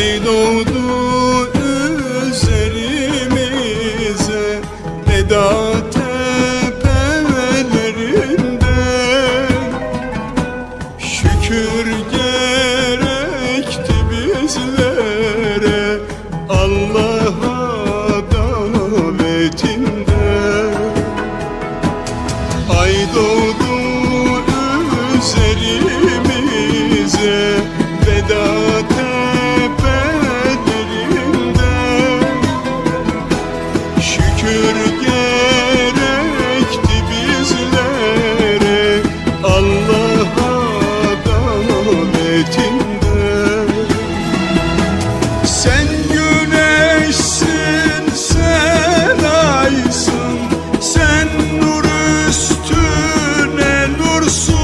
Ay doğdu üzerimize Eda tepelerinde. Şükür gerekti bizlere Allah'a davetinde Ay doğdu ömür gerekti bizlere. Allah'a davetinde Sen güneşsin, sen aysın. Sen nur üstüne nursun.